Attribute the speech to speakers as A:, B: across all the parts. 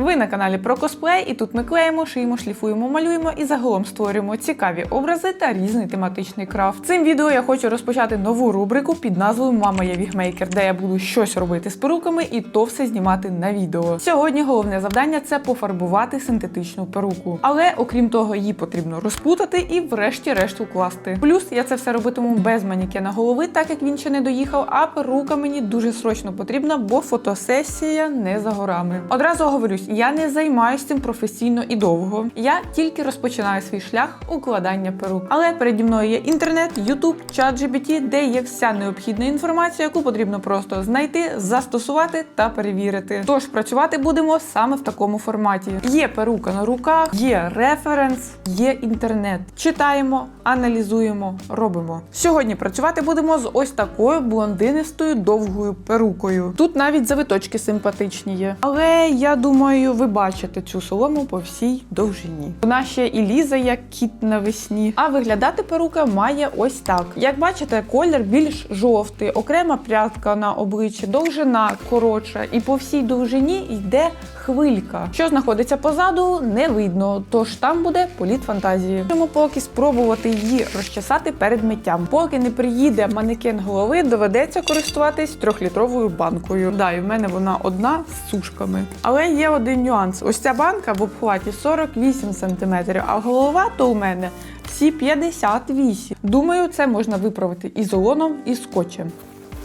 A: Ви на каналі про косплей, і тут ми клеїмо, шиємо, шліфуємо, малюємо і загалом створюємо цікаві образи та різний тематичний крафт. Цим відео я хочу розпочати нову рубрику під назвою Мама я вігмейкер, де я буду щось робити з перуками і то все знімати на відео. Сьогодні головне завдання це пофарбувати синтетичну перуку. Але окрім того, її потрібно розпутати і врешті-решт укласти. Плюс я це все робитиму без манікена голови, так як він ще не доїхав. А перука мені дуже срочно потрібна, бо фотосесія не за горами. Одразу говорюсь, я не займаюся цим професійно і довго. Я тільки розпочинаю свій шлях укладання перук. Але переді мною є інтернет, Ютуб, чат GPT, де є вся необхідна інформація, яку потрібно просто знайти, застосувати та перевірити. Тож працювати будемо саме в такому форматі. Є перука на руках, є референс, є інтернет. Читаємо, аналізуємо, робимо. Сьогодні працювати будемо з ось такою блондинистою довгою перукою. Тут навіть завиточки симпатичні є. Але я думаю, ви бачите цю солому по всій довжині. Вона ще і лізе, як кіт навесні. А виглядати перука має ось так. Як бачите, колір більш жовтий, окрема прядка на обличчі, довжина коротша, і по всій довжині йде хвилька. Що знаходиться позаду, не видно, тож там буде політ фантазії. Можемо поки спробувати її розчесати перед миттям. Поки не приїде манекен голови, доведеться користуватись трьохлітровою банкою. Да, і в мене вона одна з сушками. Але є один нюанс: ось ця банка в обхваті 48 см, а голова то у мене всі 58. Думаю, це можна виправити ізолоном і скотчем.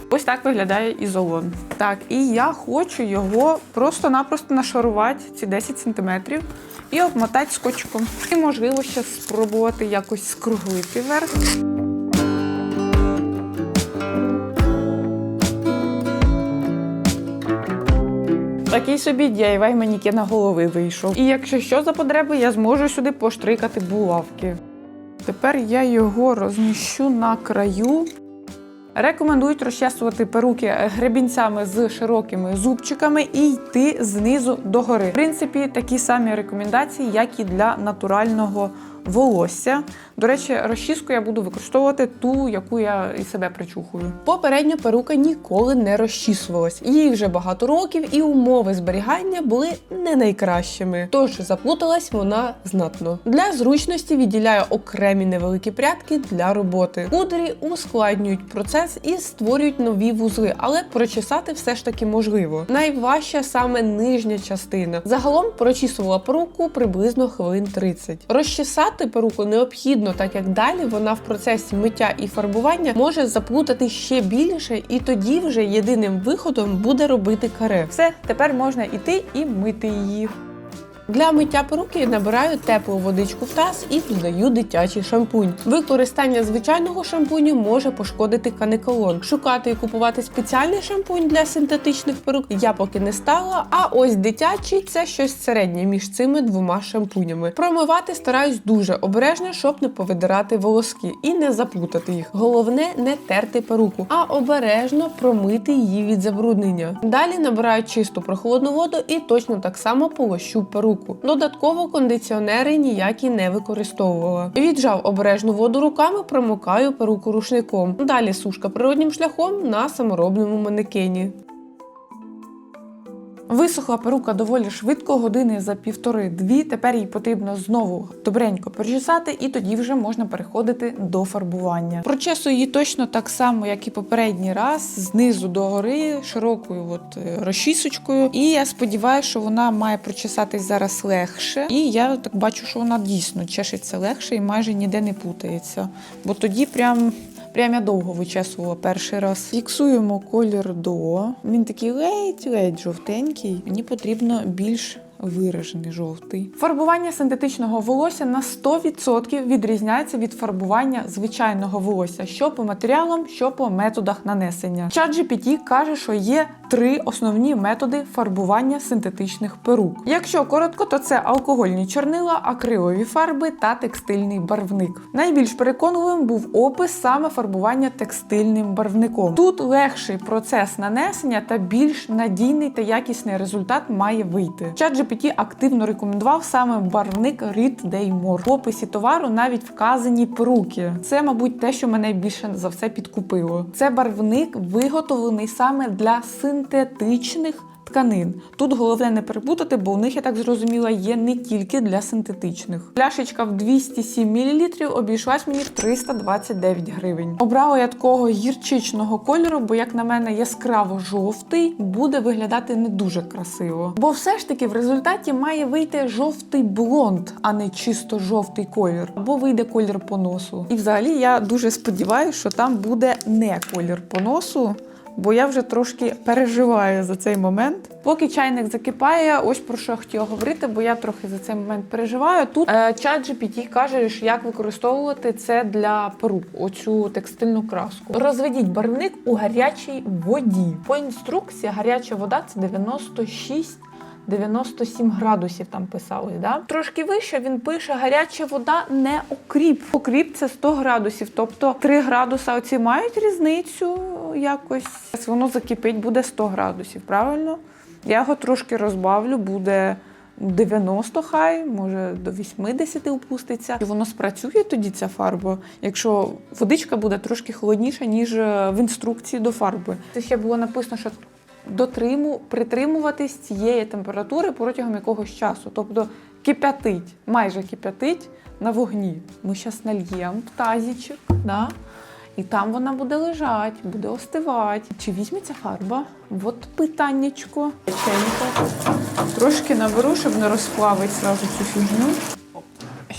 A: Ось так виглядає ізолон. Так, і я хочу його просто-напросто нашарувати ці 10 см і обмотати скотчиком. І можливо ще спробувати якось скруглити верх. Такий собі DIY манікена голови вийшов. І якщо що за потреби, я зможу сюди поштрикати булавки. Тепер я його розміщу на краю. Рекомендують розчесувати перуки гребінцями з широкими зубчиками і йти знизу догори. В принципі, такі самі рекомендації, як і для натурального волосся. До речі, розчіску я буду використовувати ту, яку я і себе причухую. Попередня перука ніколи не розчісувалась. Їй вже багато років, і умови зберігання були не найкращими. Тож заплуталась вона знатно. Для зручності відділяю окремі невеликі прядки для роботи. Кудрі ускладнюють процес і створюють нові вузли, але прочесати все ж таки можливо. Найважча саме нижня частина. Загалом прочісувала перуку приблизно хвилин 30. Розчесати перуку необхідно, так як далі вона в процесі миття і фарбування може заплутати ще більше, і тоді вже єдиним виходом буде робити каре. Все, тепер можна іти і мити її. Для миття перуки набираю теплу водичку в таз і додаю дитячий шампунь. Використання звичайного шампуню може пошкодити каниколон. Шукати і купувати спеціальний шампунь для синтетичних перук я поки не стала. А ось дитячий це щось середнє між цими двома шампунями. Промивати стараюсь дуже обережно, щоб не повидирати волоски і не заплутати їх. Головне не терти перуку, а обережно промити її від забруднення. Далі набираю чисту прохолодну воду і точно так само полощу перуку. Додатково кондиціонери ніякі не використовувала. Віджав обережну воду руками, промокаю перуку рушником. Далі сушка природнім шляхом на саморобному манекені. Висохла перука доволі швидко, години за півтори-дві. Тепер їй потрібно знову добренько причесати, і тоді вже можна переходити до фарбування. Прочесую її точно так само, як і попередній раз, знизу до гори, широкою от е, розчісочкою. І я сподіваюся, що вона має прочесатись зараз легше. І я так бачу, що вона дійсно чешеться легше і майже ніде не путається. Бо тоді прям. Прям я довго вичесувала перший раз. Фіксуємо колір до. Він такий ледь-ледь жовтенький. Мені потрібно більш виражений жовтий. Фарбування синтетичного волосся на 100% відрізняється від фарбування звичайного волосся, що по матеріалам, що по методах нанесення. ChatGPT каже, що є три основні методи фарбування синтетичних перук. Якщо коротко, то це алкогольні чорнила, акрилові фарби та текстильний барвник. Найбільш переконливим був опис саме фарбування текстильним барвником. Тут легший процес нанесення та більш надійний та якісний результат має вийти. ChatGPT активно рекомендував саме барвник Day More. В описі товару навіть вказані перуки. Це, мабуть, те, що мене більше за все підкупило. Це барвник виготовлений саме для синтетичних тканин. Тут головне не перепутати, бо у них, я так зрозуміла, є не тільки для синтетичних. Пляшечка в 207 мл обійшлась мені в 329 гривень. Обрала я такого гірчичного кольору, бо, як на мене, яскраво жовтий буде виглядати не дуже красиво. Бо все ж таки в результаті має вийти жовтий блонд, а не чисто жовтий колір. Або вийде колір поносу. І взагалі я дуже сподіваюся, що там буде не колір поносу. Бо я вже трошки переживаю за цей момент. Поки чайник закипає, ось про що я хотіла говорити, бо я трохи за цей момент переживаю. Тут е, чат GPT каже, що як використовувати це для порук, оцю текстильну краску. Розведіть барвник у гарячій воді. По інструкції гаряча вода це 96 97 градусів там писалось, да? Трошки вище він пише гаряча вода не окріп. Окріп це 100 градусів, тобто 3 градуса оці мають різницю якось. Воно закипить, буде 100 градусів, правильно? Я його трошки розбавлю, буде 90 хай, може до 80 опуститься. І воно спрацює тоді ця фарба, якщо водичка буде трошки холодніша, ніж е, в інструкції до фарби. Це ще було написано, що дотриму, притримуватись цієї температури протягом якогось часу. Тобто кип'ятить, майже кип'ятить на вогні. Ми зараз нальємо в тазічок, да? і там вона буде лежати, буде остивати. Чи візьметься фарба? От питаннячко. Трошки наберу, щоб не розплавити зразу цю фігню.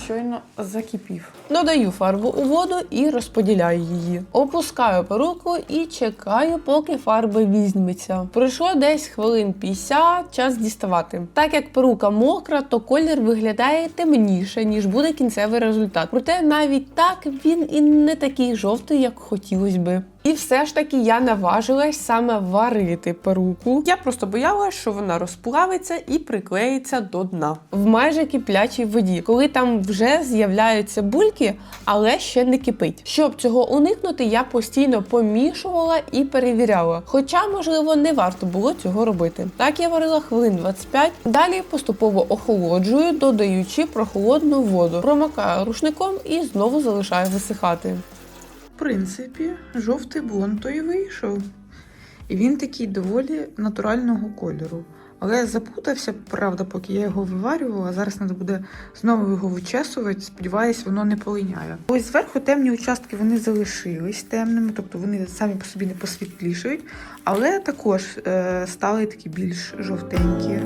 A: Щойно закипів. Додаю фарбу у воду і розподіляю її. Опускаю перуку і чекаю, поки фарба візьметься. Пройшло десь хвилин 50, час діставати. Так як перука мокра, то колір виглядає темніше, ніж буде кінцевий результат. Проте навіть так він і не такий жовтий, як хотілося би. І все ж таки я наважилась саме варити перуку. Я просто боялась, що вона розплавиться і приклеїться до дна в майже киплячій воді, коли там вже з'являються бульки, але ще не кипить. Щоб цього уникнути, я постійно помішувала і перевіряла. Хоча, можливо, не варто було цього робити. Так я варила хвилин 25. Далі поступово охолоджую, додаючи прохолодну воду, промокаю рушником і знову залишаю висихати.
B: В принципі, жовтий блонд то і вийшов. І він такий доволі натурального кольору. Але я запутався, правда, поки я його виварювала. Зараз треба буде знову його вичесувати. Сподіваюсь, воно не полиняє. Ось зверху темні участки вони залишились темними, тобто вони самі по собі не посвітлішують, але також е, стали такі більш жовтенькі.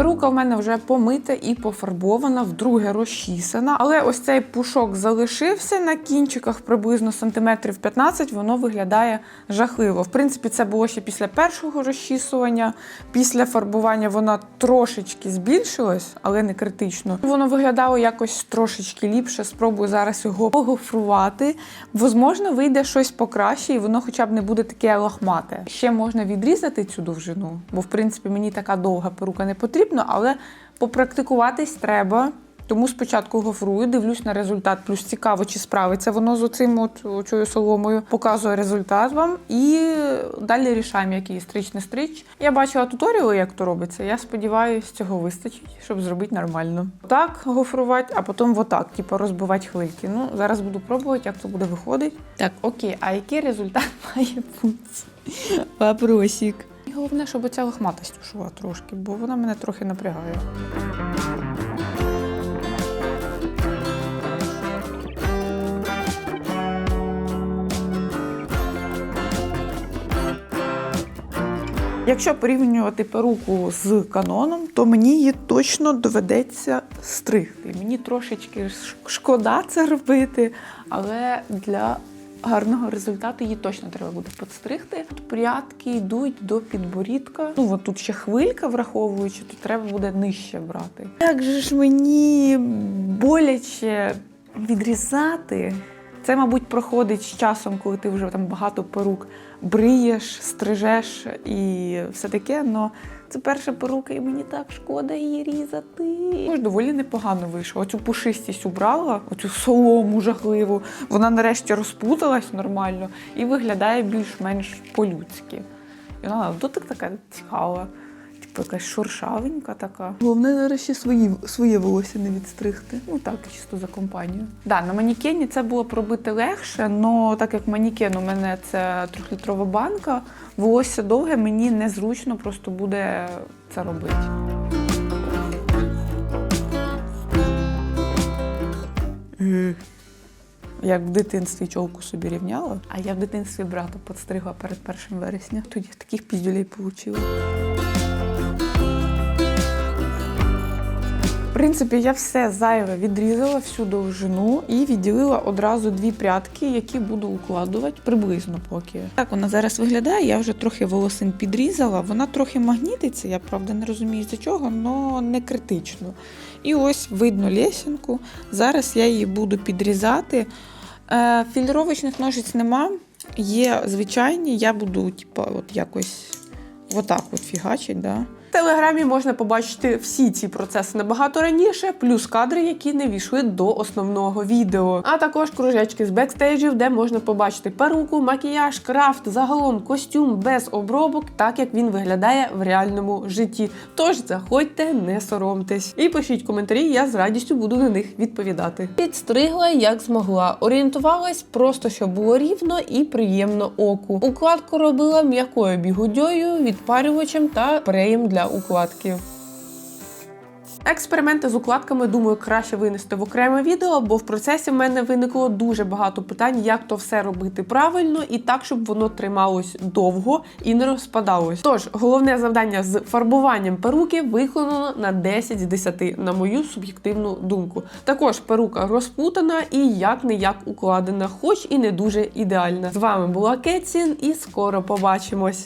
A: Перука в мене вже помита і пофарбована, вдруге розчісана. Але ось цей пушок залишився на кінчиках приблизно сантиметрів 15, воно виглядає жахливо. В принципі, це було ще після першого розчісування. Після фарбування воно трошечки збільшилось, але не критично. Воно виглядало якось трошечки ліпше. Спробую зараз його погофрувати. Возможно, вийде щось покраще, і воно хоча б не буде таке лохмате. Ще можна відрізати цю довжину, бо в принципі мені така довга перука не потрібна, але попрактикуватись треба. Тому спочатку гофрую, дивлюсь на результат, плюс цікаво, чи справиться воно з оцим от оцею соломою. Показую результат вам і далі рішаємо, який стрич не стрич. Я бачила туторіали, як то робиться. Я сподіваюся, цього вистачить, щоб зробити нормально. Так гофрувати, а потім отак, типу розбивати хвильки. Ну, зараз буду пробувати, як це буде виходити. Так, окей, а який результат має бути? Вопросик. Головне, щоб ця лохматость ушла трошки, бо вона мене трохи напрягає. Якщо порівнювати перуку з каноном, то мені її точно доведеться стригти. Мені трошечки шкода це робити, але для гарного результату її точно треба буде підстригти. Тут прядки йдуть до підборідка. Ну от тут ще хвилька, враховуючи, то треба буде нижче брати. Як же ж мені боляче відрізати. Це, мабуть, проходить з часом, коли ти вже там багато порук бриєш, стрижеш і все таке. Но це перша порука, і мені так шкода її різати. Тож доволі непогано вийшло. Оцю пушистість убрала, оцю солому жахливу. Вона нарешті розпуталась нормально і виглядає більш-менш по-людськи. І вона дотик така цікава. Якась шуршавенька така. Головне зараз ще свої, своє волосся не відстригти. Ну так, чисто за компанію. Да, на манікені це було б робити легше, але так як манікен у мене це трьохлітрова банка, волосся довге, мені незручно просто буде це робити. Як в дитинстві чолку собі рівняла, а я в дитинстві брата підстригла перед першим вересня. Тоді таких піздюлей отримала. Принципі, я все зайве відрізала всю довжину і відділила одразу дві прядки, які буду укладувати приблизно поки. Так вона зараз виглядає. Я вже трохи волосин підрізала. Вона трохи магнітиться. Я правда не розумію за чого, але не критично. І ось видно лесінку. Зараз я її буду підрізати. Е, фільтровочних ножиць нема. Є звичайні, я буду, типа, от якось отак от фігачить, да.
C: Телеграмі можна побачити всі ці процеси набагато раніше, плюс кадри, які не війшли до основного відео. А також кружечки з бекстейджів, де можна побачити перуку, макіяж, крафт, загалом костюм без обробок, так як він виглядає в реальному житті. Тож заходьте, не соромтесь. І пишіть коментарі, я з радістю буду на них відповідати. Підстригла як змогла. Орієнтувалась просто, щоб було рівно і приємно оку. Укладку робила м'якою бігудьою, відпарювачем та преєм для укладки. Експерименти з укладками, думаю, краще винести в окреме відео, бо в процесі в мене виникло дуже багато питань, як то все робити правильно і так, щоб воно трималось довго і не розпадалось. Тож, головне завдання з фарбуванням перуки виконано на 10 з 10, на мою суб'єктивну думку. Також перука розпутана і як не як укладена, хоч і не дуже ідеальна. З вами була Кетсін, і скоро побачимось.